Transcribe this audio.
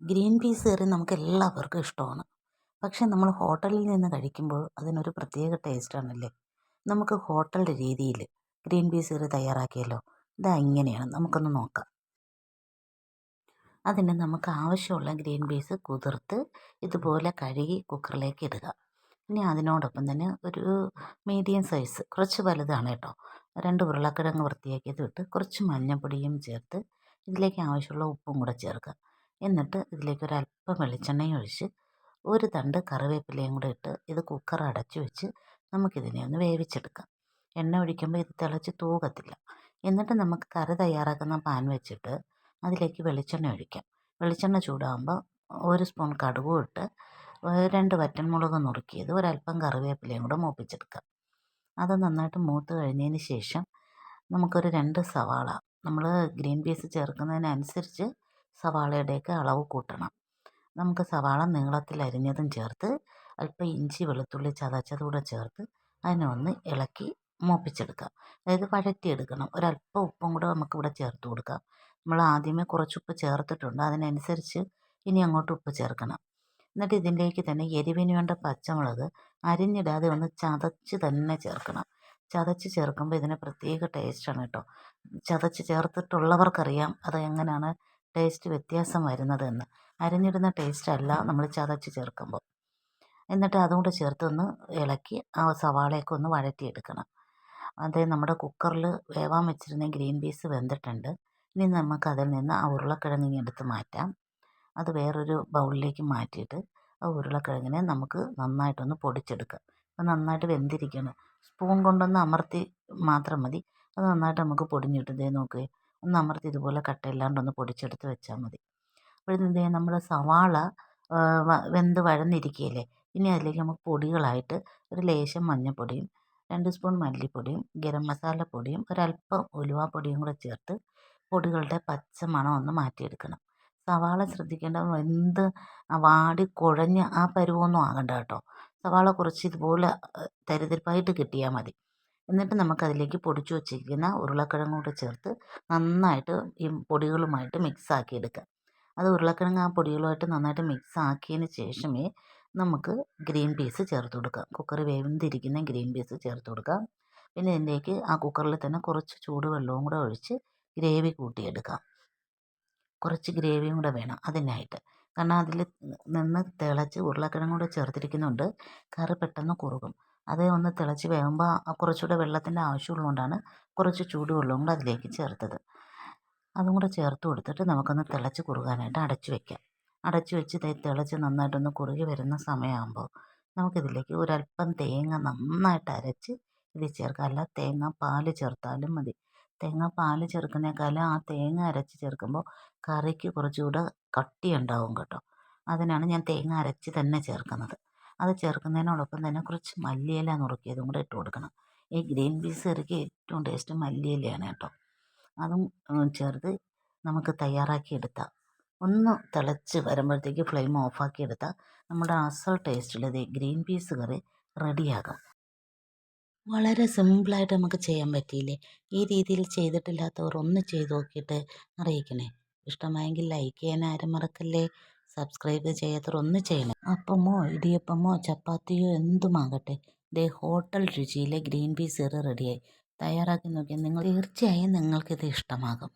Green peas കറി നമുക്ക് എല്ലാവർക്കും ഇഷ്ടമാണ്. പക്ഷെ നമ്മൾ ഹോട്ടലിൽ നിന്ന് കഴിക്കുമ്പോൾ അതിനൊരു പ്രത്യേക ടേസ്റ്റാണല്ലേ നമുക്ക് ഹോട്ടലിന്റെ രീതിയിൽ ഗ്രീൻ പീസ് കറി തയ്യാറാക്കിയല്ലോ ഇതാ ഇങ്ങനെയാണ്. നമുക്കൊന്ന് നോക്കാം. അതിന് നമുക്ക് ആവശ്യമുള്ള ഗ്രീൻ പീസ് കുതിർത്ത് ഇതുപോലെ കഴുകി കുക്കറിലേക്ക് ഇടുക. ഇനി അതിനോടൊപ്പം തന്നെ ഒരു മീഡിയം സൈസ് കുറച്ച് വലുതാണ് കേട്ടോ. രണ്ട് ഉരുളക്കിഴങ്ങ് വൃത്തിയാക്കിയത് ഇട്ട് കുറച്ച് മഞ്ഞൾപ്പൊടിയും ചേർത്ത് ഇതിലേക്ക് ആവശ്യമുള്ള ഉപ്പും കൂടെ ചേർക്കുക. എന്നിട്ട് ഇതിലേക്ക് ഒരു അല്പം വെളിച്ചെണ്ണയും ഒഴിച്ച് ഒരു തണ്ട് കറിവേപ്പിലയും കൂടെ ഇട്ട് ഇത് കുക്കർ അടച്ചു വെച്ച് നമുക്കിതിനെ ഒന്ന് വേവിച്ചെടുക്കാം. എണ്ണ ഒഴിക്കുമ്പോൾ ഇത് തിളച്ച് തൂകത്തില്ല. എന്നിട്ട് നമുക്ക് കറി തയ്യാറാക്കുന്ന പാൻ വെച്ചിട്ട് അതിലേക്ക് വെളിച്ചെണ്ണ ഒഴിക്കാം. വെളിച്ചെണ്ണ ചൂടാകുമ്പോൾ ഒരു സ്പൂൺ കടുകും ഇട്ട് രണ്ട് വറ്റൻമുളക് നുറുക്കിയത് ഒരല്പം കറിവേപ്പിലയും കൂടെ മൂപ്പിച്ചെടുക്കാം. അത് നന്നായിട്ട് മൂത്ത് കഴിഞ്ഞതിന് ശേഷം നമുക്കൊരു രണ്ട് സവാള നമ്മൾ ഗ്രീൻ പീസ് ചേർക്കുന്നതിനനുസരിച്ച് സവാളയുടെയൊക്കെ അളവ് കൂട്ടണം. നമുക്ക് സവാള നീളത്തിൽ അരിഞ്ഞതും ചേർത്ത് അല്പം ഇഞ്ചി വെളുത്തുള്ളി ചതച്ചതുകൂടെ ചേർത്ത് അതിനെ ഒന്ന് ഇളക്കി മൂപ്പിച്ചെടുക്കാം. അതായത് വഴറ്റിയെടുക്കണം. ഒരല്പം ഉപ്പും കൂടെ നമുക്കിവിടെ ചേർത്ത് കൊടുക്കാം. നമ്മൾ ആദ്യമേ കുറച്ച് ഉപ്പ് ചേർത്തിട്ടുണ്ട്. അതിനനുസരിച്ച് ഇനി അങ്ങോട്ട് ഉപ്പ് ചേർക്കണം. എന്നിട്ട് ഇതിലേക്ക് തന്നെ എരിവിന് വേണ്ട പച്ചമുളക് അരിഞ്ഞിടാതെ ഒന്ന് ചതച്ച് തന്നെ ചേർക്കണം. ചതച്ച് ചേർക്കുമ്പോൾ ഇതിന് പ്രത്യേക ടേസ്റ്റാണ് കേട്ടോ. ചതച്ച് ചേർത്തിട്ടുള്ളവർക്കറിയാം അത് എങ്ങനെയാണ് ടേസ്റ്റ് വ്യത്യാസം വരുന്നതെന്ന്. അരിഞ്ഞിടുന്ന ടേസ്റ്റ് അല്ല നമ്മൾ ചതച്ച് ചേർക്കുമ്പോൾ. എന്നിട്ട് അതും കൂടെ ചേർത്ത് ഒന്ന് ഇളക്കി ആ സവാളയൊക്കെ ഒന്ന് വഴറ്റിയെടുക്കണം. അതേ നമ്മുടെ കുക്കറിൽ വേവാൻ വെച്ചിരുന്ന ഗ്രീൻ പീസ് വെന്തിട്ടുണ്ട്. ഇനി നമുക്ക് അതിൽ നിന്ന് ആ ഉരുളക്കിഴങ്ങ് എടുത്ത് മാറ്റാം. അത് വേറൊരു ബൗളിലേക്ക് മാറ്റിയിട്ട് ആ ഉരുളക്കിഴങ്ങിനെ നമുക്ക് നന്നായിട്ടൊന്ന് പൊടിച്ചെടുക്കാം. അത് നന്നായിട്ട് വെന്തിരിക്കണം സ്പൂൺ കൊണ്ടൊന്ന് അമർത്തി മാത്രം മതി. അത് നന്നായിട്ട് നമുക്ക് പൊടിഞ്ഞിട്ട് ഇതേ ദേ നോക്ക്. ഒന്ന് അമർത്തി ഇതുപോലെ കട്ടയില്ലാണ്ടൊന്ന് പൊടിച്ചെടുത്ത് വെച്ചാൽ മതി. അപ്പോഴത്തേന് നമ്മൾ സവാള വെന്ത് വഴന്നിരിക്കുകയില്ലേ ഇനി അതിലേക്ക് നമുക്ക് പൊടികളായിട്ട് ഒരു ലേശം മഞ്ഞൾപ്പൊടിയും രണ്ട് സ്പൂൺ മല്ലിപ്പൊടിയും ഗരം മസാലപ്പൊടിയും ഒരല്പം ഉലുവാപ്പൊടിയും കൂടെ ചേർത്ത് പൊടികളുടെ പച്ച മണം ഒന്ന് മാറ്റിയെടുക്കണം. സവാള ശ്രദ്ധിക്കേണ്ട വെന്ത് വാടി കുഴഞ്ഞ് ആ പരുവമൊന്നും ആകണ്ട കേട്ടോ. സവാള കുറച്ച് ഇതുപോലെ തരിതരിപ്പായിട്ട് കിട്ടിയാൽ മതി. എന്നിട്ട് നമുക്കതിലേക്ക് പൊടിച്ചു വച്ചിരിക്കുന്ന ഉരുളക്കിഴങ്ങ് കൂടെ ചേർത്ത് നന്നായിട്ട് ഈ പൊടികളുമായിട്ട് മിക്സ് ആക്കി എടുക്കുക അത് ഉരുളക്കിഴങ്ങ് ആ പൊടികളുമായിട്ട് നന്നായിട്ട് മിക്സ് ആക്കിയതിന് ശേഷമേ നമുക്ക് ഗ്രീൻ പീസ് ചേർത്ത് കൊടുക്കാം. കുക്കർ വേവിന്തിരിക്കുന്ന ഗ്രീൻ പീസ് ചേർത്ത് കൊടുക്കാം. പിന്നെ ഇതിലേക്ക് ആ കുക്കറിൽ തന്നെ കുറച്ച് ചൂടുവെള്ളവും കൂടെ ഒഴിച്ച് ഗ്രേവി കൂട്ടിയെടുക്കാം. കുറച്ച് ഗ്രേവിയും കൂടെ വേണം അതിനായിട്ട്. കാരണം അതിൽ നിന്ന് തിളച്ച് ഉരുളക്കിഴങ്ങ് കൂടെ ചേർത്തിരിക്കുന്നുണ്ട്. കറി പെട്ടെന്ന് കുറുകും. അത് ഒന്ന് തിളച്ച് വേകുമ്പോൾ കുറച്ചുകൂടെ വെള്ളത്തിന്റെ ആവശ്യമുള്ളതുകൊണ്ടാണ് കുറച്ച് ചൂടുവെള്ളവും കൂടെ അതിലേക്ക് ചേർത്തത്. അതും കൂടെ ചേർത്ത് കൊടുത്തിട്ട് നമുക്കൊന്ന് തിളച്ച് കുറുകാനായിട്ട് അടച്ചു വയ്ക്കാം അടച്ചു വെച്ച് തിളച്ച് നന്നായിട്ടൊന്ന് കുറുകി വരുന്ന സമയമാകുമ്പോൾ നമുക്കിതിലേക്ക് ഒരല്പം തേങ്ങ നന്നായിട്ട് അരച്ച് ഇതിൽ ചേർക്കാം. അല്ല തേങ്ങ പാൽ ചേർത്താലും മതി. തേങ്ങ പാൽ ചേർക്കുന്നേക്കാളും ആ തേങ്ങ അരച്ച് ചേർക്കുമ്പോൾ കറിക്ക് കുറച്ചുകൂടെ കട്ടിയുണ്ടാവും കേട്ടോ. അതിനാണ് ഞാൻ തേങ്ങ അരച്ച് തന്നെ ചേർക്കുന്നത്. അത് ചേർക്കുന്നതിനോടൊപ്പം തന്നെ കുറച്ച് മല്ലിയില നുറുക്കിയതും കൂടെ ഇട്ട് കൊടുക്കണം. ഈ ഗ്രീൻ പീസ് കറിക്ക് ഏറ്റവും ടേസ്റ്റ് മല്ലിയിലയാണ് കേട്ടോ. അതും ചേർത്ത് നമുക്ക് തയ്യാറാക്കി എടുത്താൽ ഒന്ന് തിളച്ച് വരുമ്പോഴത്തേക്ക് ഫ്ലെയിം ഓഫാക്കി എടുത്താൽ നമ്മുടെ അസൽ ടേസ്റ്റുള്ളത് ഗ്രീൻ പീസ് കറി റെഡിയാകും. വളരെ സിമ്പിളായിട്ട് നമുക്ക് ചെയ്യാൻ പറ്റിയില്ലേ? ഈ രീതിയിൽ ചെയ്തിട്ടില്ലാത്തവർ ഒന്ന് ചെയ്ത് നോക്കിയിട്ട് അറിയിക്കണേ. ഇഷ്ടമായെങ്കിൽ ലൈക്ക് ചെയ്യാൻ ആരും മറക്കല്ലേ? സബ്സ്ക്രൈബ് ചെയ്യാത്തവർ ഒന്നും ചെയ്യണം അപ്പമോ ഇടിയപ്പമോ ചപ്പാത്തിയോ എന്തുമാകട്ടെ ദേ ഹോട്ടൽ രുചിയിലെ ഗ്രീൻ പീസ് ഇറ റെഡിയായി. തയ്യാറാക്കി നോക്കിയാൽ നിങ്ങൾ തീർച്ചയായും നിങ്ങൾക്കിത് ഇഷ്ടമാകും.